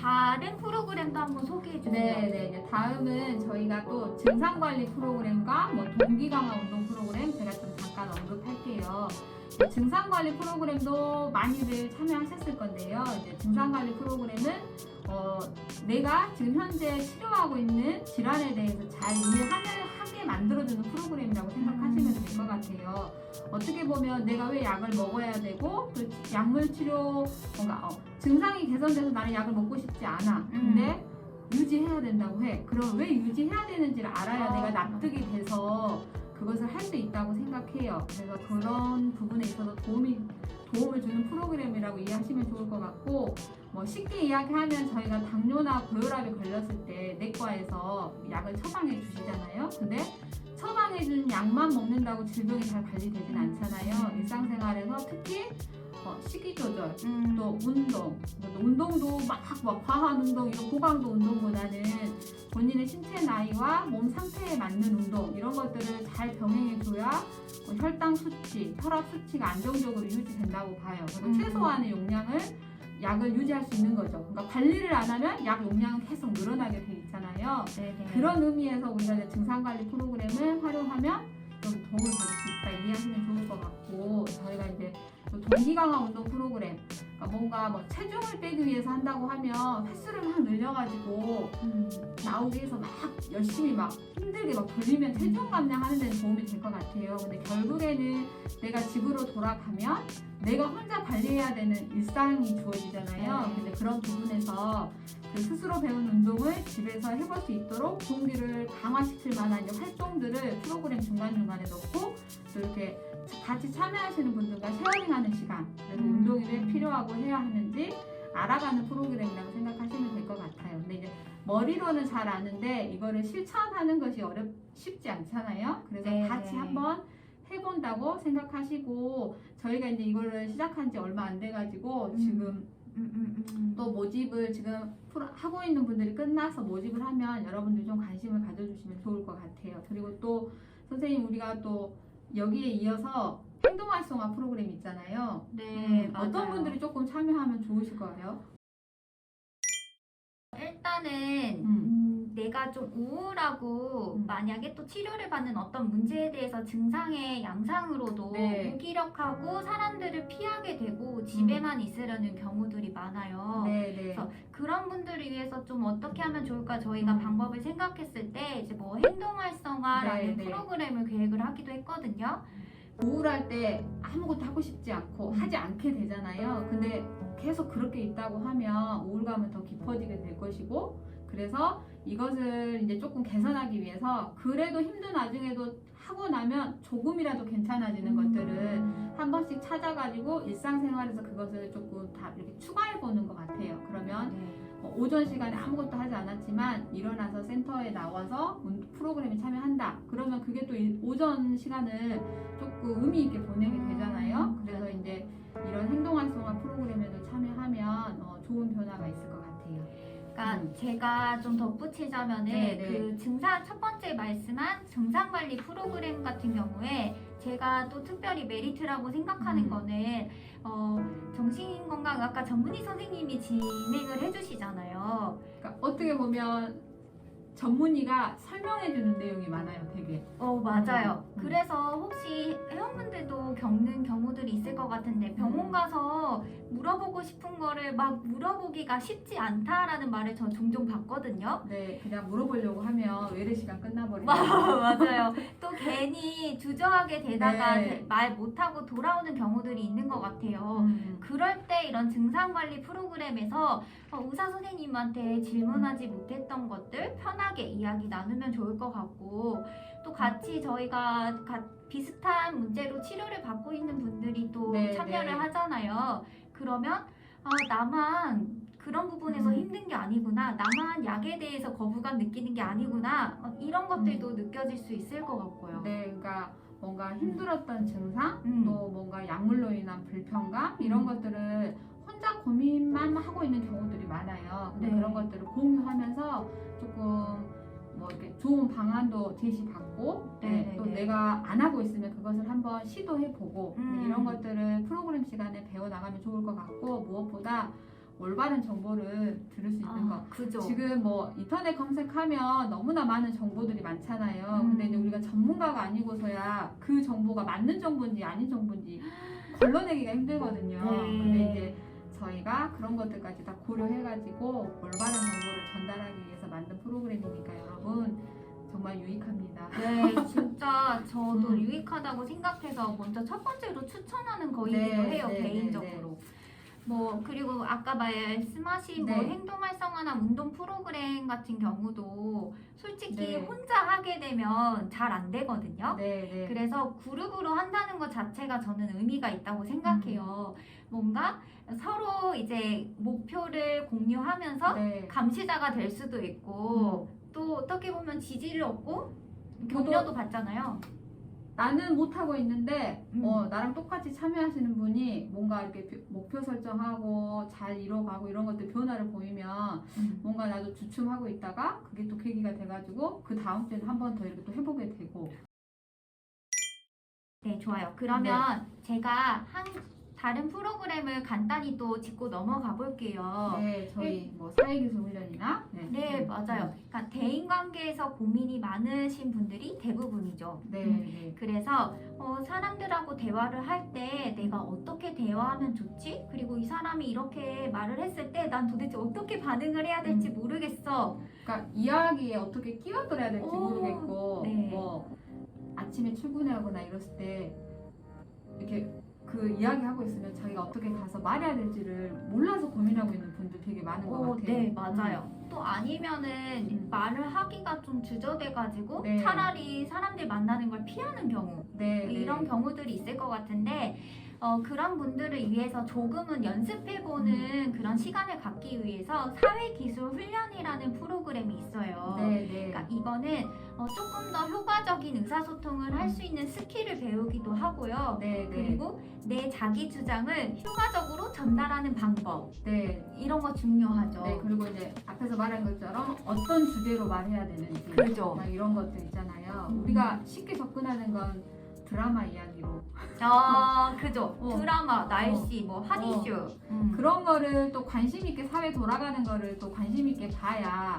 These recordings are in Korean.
다른 프로그램도 한번 소개해 주세요. 네, 네. 이제 다음은 저희가 또 증상 관리 프로그램과 뭐 동기 강화 운동 프로그램 제가 좀 잠깐 언급할게요. 이 증상 관리 프로그램도 많이들 참여하셨을 건데요. 이제 증상 관리 프로그램은 어, 내가 지금 현재 치료하고 있는 질환에 대해서 잘 이해하게 하게 만들어주는 프로그램이라고 생각하시면 될 것 같아요. 어떻게 보면 내가 왜 약을 먹어야 되고 또 약물 치료 뭔가 어, 증상이 개선돼서 나는 약을 먹고 싶지 않아. 근데 유지해야 된다고 해. 그럼 왜 유지해야 되는지를 알아야 아. 내가 납득이 돼서 그것을 할 수 있다고 생각해요. 그래서 그런 부분에 있어서 도움이 도움을 주는 프로그램이라고 이해하시면 좋을 것 같고 뭐 쉽게 이야기하면 저희가 당뇨나 고혈압이 걸렸을 때 내과에서 약을 처방해 주시잖아요. 근데 처방해 주는 약만 먹는다고 질병이 잘 관리되진 않잖아요. 일상생활에서 특히 어, 식이 조절, 음, 또 운동, 뭐 운동도 막, 막 과한 운동, 이런 고강도 운동보다는 본인의 신체 나이와 몸 상태에 맞는 운동 이런 것들을 잘 병행해줘야 뭐 혈당 수치, 혈압 수치가 안정적으로 유지된다고 봐요. 그래서 음. 최소한의 용량을 약을 유지할 수 있는 거죠. 그러니까 관리를 안 하면 약 용량은 계속 늘어나게 돼 있잖아요. 네네. 그런 의미에서 우리가 이제 증상 관리 프로그램을 활용하면 좀 도움을 받을 수 있다 이해하시면 좋을 것 같고 저희가 이제 또 동기 강화 운동 프로그램 그러니까 뭔가 뭐 체중을 빼기 위해서 한다고 하면 횟수를 막 늘려가지고 음, 나오게 해서 막 열심히 막 힘들게 막 돌리면 체중 감량하는 데는 도움이 될 것 같아요. 근데 결국에는 내가 집으로 돌아가면 내가 혼자 관리해야 되는 일상이 주어지잖아요. 네. 근데 그런 부분에서 그 스스로 배운 운동을 집에서 해볼 수 있도록 동기를 강화시킬 만한 활동들을 프로그램 중간중간에 넣고 또 이렇게 같이 참여하시는 분들과 쉐어링하는 시간 그래서 음. 운동이 왜 필요하고 해야 하는지 알아가는 프로그램이라고 생각하시면 될 것 같아요. 근데 이제 머리로는 잘 아는데 이거를 실천하는 것이 어렵 쉽지 않잖아요. 그래서 네, 같이 네. 한번 해본다고 생각하시고 저희가 이제 이거를 시작한 지 얼마 안 돼가지고 음. 지금 음, 음, 음. 또 모집을 지금 하고 있는 분들이 끝나서 모집을 하면 여러분들 좀 관심을 가져주시면 좋을 것 같아요. 그리고 또 선생님 우리가 또 여기에 이어서 행동 활성화 프로그램 있잖아요. 네, 음, 어떤. 분들이 조금 참여하면 좋으실 거예요? 일단은 음. 음, 내가 좀 우울하고 음. 만약에 또 치료를 받는 어떤 문제에 대해서 증상의 양상으로도 네. 무기력하고 사람들을 피하게 되고 집에만 있으려는 경우들이 많아요. 네, 네. 그래서 그런 분들을 위해서 좀 어떻게 하면 좋을까 저희가 음. 방법을 생각했을 때 이제 뭐 행동 활성화라는 네, 네. 프로그램을 계획을 하기도 했거든요. 우울할 때 아무것도 하고 싶지 않고 하지 않게 되잖아요. 근데 계속 그렇게 있다고 하면 우울감은 더 깊어지게 될 것이고 그래서 이것을 이제 조금 개선하기 위해서 그래도 힘든 와중에도 하고 나면 조금이라도 괜찮아지는 것들을 한 번씩 찾아가지고 일상생활에서 그것을 조금 다 이렇게 추가해 보는 것 같아요. 그러면 네. 어, 오전 시간에 아무것도 하지 않았지만 일어나서 센터에 나와서 운- 프로그램에 참여한다. 그러면 그게 또 일- 오전 시간을 조금 의미 있게 보내게 되잖아요. 그래서 이제 이런 행동 활성화 프로그램에도 참여하면 어, 좋은 변화가 있을 것 같아요. 그러니까 음. 제가 좀 덧붙이자면은 네, 네. 그 증상 첫 번째 말씀한 증상 관리 프로그램 같은 경우에 제가 또 특별히 메리트라고 생각하는 음. 거는 어, 정신건강의학과 전문의 선생님이 진행을 해주시잖아요. 그러니까 어떻게 보면 전문의가 설명해 주는 내용이 많아요, 되게. 어 맞아요. 음. 그래서 혹시 회원분들도 겪는 경우들이 있을 것 같은데 병원 음. 가서 물어보고 싶은 거를 막 물어보기가 쉽지 않다라는 말을 저 종종 받거든요. 네, 그냥 물어보려고 하면 외래 시간 끝나버리고. 맞아요. 또 괜히 주저하게 되다가 네. 말 못하고 돌아오는 경우들이 있는 것 같아요. 음. 그럴 때 이런 증상관리 프로그램에서 어, 의사 선생님한테 질문하지 못했던 것들 편하게 이야기 나누면 좋을 것 같고 또 같이 저희가 가- 비슷한 문제로 치료를 받고 있는 분들이 또 네, 참여를 네. 하잖아요. 그러면 아, 나만 그런 부분에서 음. 힘든 게 아니구나. 나만 약에 대해서 거부감 느끼는 게 아니구나. 어, 이런 것들도 느껴질 수 있을 것 같고요. 네, 그러니까 뭔가 힘들었던 증상, 음. 또 뭔가 약물로 인한 불편감 이런 음. 것들을 혼자 고민만 하고 있는 경우들이 많아요. 근데 네. 그런 것들을 공유하면서 조금 뭐 이렇게 좋은 방안도 제시받고 네, 네, 네, 또 네. 내가 안 하고 있으면 그것을 한번 시도해보고 음. 이런 것들을 프로그램 시간에 배워 나가면 좋을 것 같고 무엇보다 올바른 정보를 들을 수 있는 거. 아, 그죠. 지금 뭐 인터넷 검색하면 너무나 많은 정보들이 많잖아요. 음. 근데 이제 우리가 전문가가 아니고서야 그 정보가 맞는 정보인지 아닌 정보인지 걸러내기가 힘들거든요. 네. 근데 이제 저희가 그런 것들까지 다 고려해가지고 올바른 정보를 전달하기 위해서 만든 프로그램이니까 여러분 정말 유익합니다. 네, 진짜 저도 음. 유익하다고 생각해서 먼저 첫 번째로 추천하는 거이기도 네, 해요 네, 개인적으로. 뭐 그리고 아까 말씀하신 뭐 네. 행동 활성화나 운동 프로그램 같은 경우도 솔직히 네. 혼자 하게 되면 잘 안 되거든요. 네, 네. 그래서 그룹으로 한다는 것 자체가 저는 의미가 있다고 생각해요. 음. 뭔가 서로 이제 목표를 공유하면서 네. 감시자가 될 수도 있고 또 어떻게 보면 지지를 얻고 격려도 받잖아요. 나는 못하고 있는데 음. 어, 나랑 똑같이 참여하시는 분이 뭔가 이렇게 표- 목표 설정하고 잘 이뤄가고 이런 것들 변화를 보이면 뭔가 나도 주춤하고 있다가 그게 또 계기가 돼가지고 그 다음 주에는 한 번 더 이렇게 또 해보게 되고 네, 좋아요. 그러면 네. 제가 한 다른 프로그램을 간단히 또 짚고 넘어가 볼게요. 네 저희 뭐 사회기술 훈련이나 맞아요. 그러니까 대인 관계에서 고민이 많으신 분들이 대부분이죠. 네, 음. 네. 그래서 어, 사람들하고 대화를 할 때 내가 어떻게 대화하면 좋지? 그리고 이 사람이 이렇게 말을 했을 때 난 도대체 어떻게 반응을 해야 될지 음. 모르겠어. 그러니까 이야기에 어떻게 끼어들어야 될지 오, 모르겠고 네. 뭐 아침에 출근하거나 이랬을 때 이렇게 그 이야기하고 있으면 자기가 어떻게 가서 말해야 될지를 몰라서 고민하고 있는 분들 되게 많은 것 어, 같아요. 네, 맞아요. 또 아니면은 음. 말을 하기가 좀 주저돼가지고 네. 차라리 사람들 만나는 걸 피하는 경우 네, 네. 이런 경우들이 있을 것 같은데 어, 그런 분들을 위해서 조금은 연습해보는 음. 그런 시간을 갖기 위해서 사회기술 훈련 그러니까 이거는 어, 조금 더 효과적인 의사소통을 할 수 있는 스킬을 배우기도 하고요. 네, 네. 그리고 내 자기 주장을 효과적으로 전달하는 방법 네. 이런 거 중요하죠. 네, 그리고 이제 앞에서 말한 것처럼 어떤 주제로 말해야 되는지 그죠. 막 이런 것들 있잖아요. 음. 우리가 쉽게 접근하는 건 드라마 이야기로 아, 그죠. 어. 드라마, 날씨, 뭐 핫이슈. 음. 그런 거를 또 관심 있게 사회 돌아가는 거를 또 관심 있게 봐야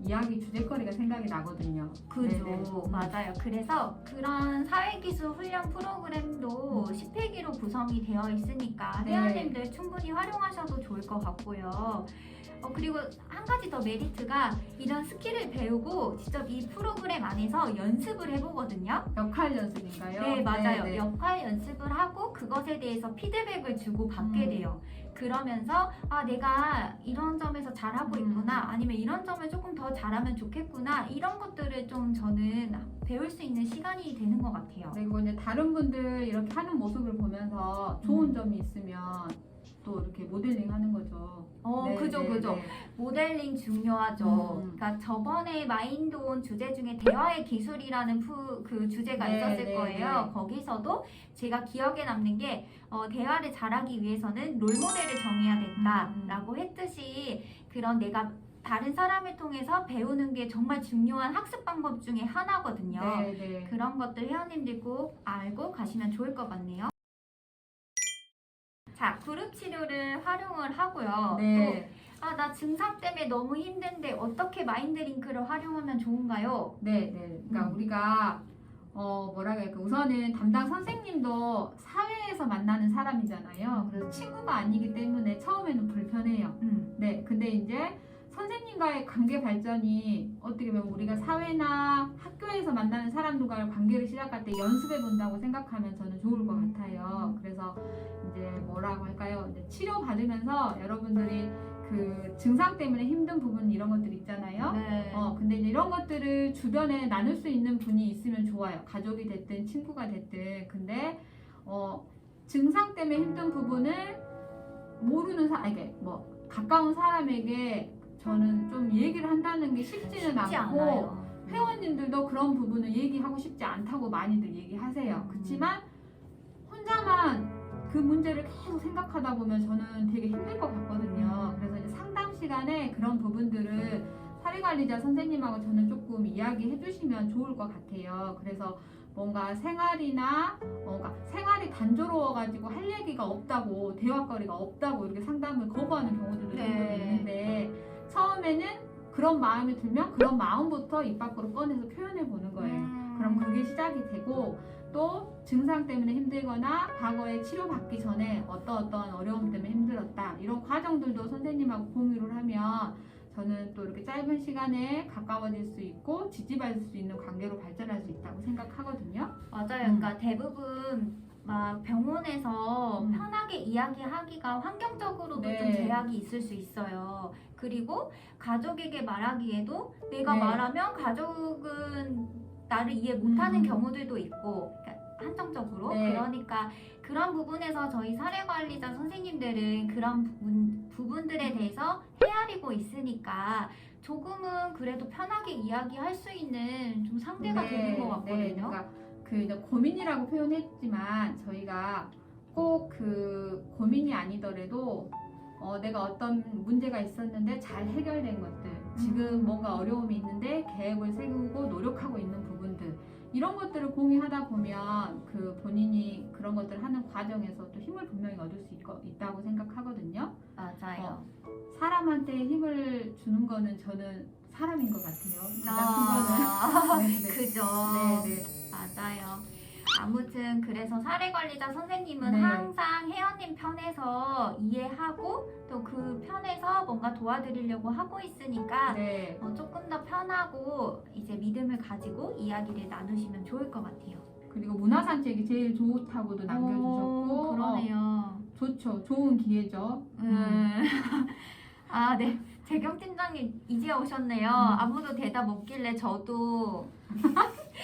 이야기 주제거리가 생각이 나거든요. 그죠. 네네. 맞아요. 그래서 그런 사회기술 훈련 프로그램도 10회기로 구성이 되어 있으니까 네. 회원님들 충분히 활용하셔도 좋을 것 같고요. 어, 그리고 한 가지 더 메리트가 이런 스킬을 배우고 직접 이 프로그램 안에서 연습을 해보거든요. 역할 연습인가요? 네, 맞아요. 네, 네. 역할 연습을 하고 그것에 대해서 피드백을 주고 받게 음. 돼요. 그러면서 아 내가 이런 점에서 잘하고 음. 있구나 아니면 이런 점을 조금 더 잘하면 좋겠구나 이런 것들을 좀 저는 배울 수 있는 시간이 되는 것 같아요. 그리고 이제 다른 분들 이렇게 하는 모습을 보면서 좋은 음. 점이 있으면 또 이렇게 모델링 하는 거죠. 어 네, 그죠 네, 그죠 네. 모델링 중요하죠. 음. 그러니까 저번에 마인드온 주제 중에 대화의 기술이라는 푸, 그 주제가 네, 있었을 네, 거예요. 네. 거기서도 제가 기억에 남는 게 어, 대화를 잘하기 위해서는 롤모델을 정해야 된다라고 했듯이 그런 내가 다른 사람을 통해서 배우는 게 정말 중요한 학습 방법 중에 하나거든요. 네, 네. 그런 것들 회원님들 꼭 알고 가시면 좋을 것 같네요. 자, 그룹 치료를 활용을 하고요. 네. 또, 아, 나 증상 때문에 너무 힘든데 어떻게 마인드 링크를 활용하면 좋은가요? 네, 네. 그러니까 음. 우리가 어 뭐라 그럴까 우선은 담당 선생님도 사회에서 만나는 사람이잖아요. 그래서 친구가 아니기 때문에 처음에는 불편해요. 음, 네, 근데 이제 선생님과의 관계 발전이 어떻게 보면 우리가 사회나 학교에서 만나는 사람들과의 관계를 시작할 때 연습해 본다고 생각하면 저는 좋을 것 같아요. 그래서 이제 뭐라고 할까요? 이제 치료 받으면서 여러분들이 그 증상 때문에 힘든 부분 이런 것들 있잖아요. 네. 어, 근데 이런 것들을 주변에 나눌 수 있는 분이 있으면 좋아요. 가족이 됐든 친구가 됐든. 근데 어, 증상 때문에 힘든 부분을 모르는 사, 이게 뭐 가까운 사람에게 저는 좀 얘기를 한다는 게 쉽지는 쉽지 않고 않아요. 회원님들도 그런 부분을 얘기하고 싶지 않다고 많이들 얘기하세요. 음. 그렇지만 혼자만 그 문제를 계속 생각하다 보면 저는 되게 힘들 것 같거든요. 그래서 이제 상담 시간에 그런 부분들을 사례관리자 선생님하고 저는 조금 이야기해 주시면 좋을 것 같아요. 그래서 뭔가 생활이나 뭔가 생활이 단조로워가지고 할 얘기가 없다고 대화거리가 없다고 이렇게 상담을 거부하는 경우들도 네. 종종 있는데 처음에는 그런 마음이 들면 그런 마음부터 입 밖으로 꺼내서 표현해 보는 거예요. 음. 그럼 그게 시작이 되고 또 증상 때문에 힘들거나 과거에 치료받기 전에 어떤 어떤 어려움 때문에 힘들었다 이런 과정들도 선생님하고 공유를 하면 저는 또 이렇게 짧은 시간에 가까워질 수 있고 지지받을 수 있는 관계로 발전할 수 있다고 생각하거든요. 맞아요. 음. 그러니까 대부분 막 병원에서 음. 편하게 이야기하기가 환경적으로도 네. 좀 제약이 있을 수 있어요. 그리고 가족에게 말하기에도 내가 네. 말하면 가족은 나를 이해 못하는 음. 경우들도 있고 그러니까 한정적으로 네. 그러니까 그런 부분에서 저희 사례 관리자 선생님들은 그런 부분, 부분들에 대해서 헤아리고 있으니까 조금은 그래도 편하게 이야기할 수 있는 좀 상대가 되는 것 같거든요. 네, 그러니까 그 이제 고민이라고 표현했지만 저희가 꼭 그 고민이 아니더라도 어, 내가 어떤 문제가 있었는데 잘 해결된 것들, 지금 음. 뭔가 어려움이 있는데 계획을 세우고 노력하고 있는 부분들 이런 것들을 공유하다 보면 그 본인이 그런 것들을 하는 과정에서 또 힘을 분명히 얻을 수 있고, 있다고 생각하거든요. 맞아요. 사람한테 힘을 주는 거는 저는 사람인 것 같아요. 가장 아, 큰 거는. 네, 네. 그죠. 네, 네. 맞아요. 아무튼 그래서 사례 관리자 선생님은 네. 항상 혜연님 편에서 이해하고 또 그 편에서 뭔가 도와드리려고 하고 있으니까 네. 어, 조금 더 편하고 이제 믿음을 가지고 이야기를 나누시면 좋을 것 같아요. 그리고 문화 산책이 제일 좋다고도 남겨주셨고 오, 그러네요. 어, 좋죠. 좋은 기회죠. 음. 아, 네. 재경 팀장님 이제 오셨네요. 음. 아무도 대답 없길래 저도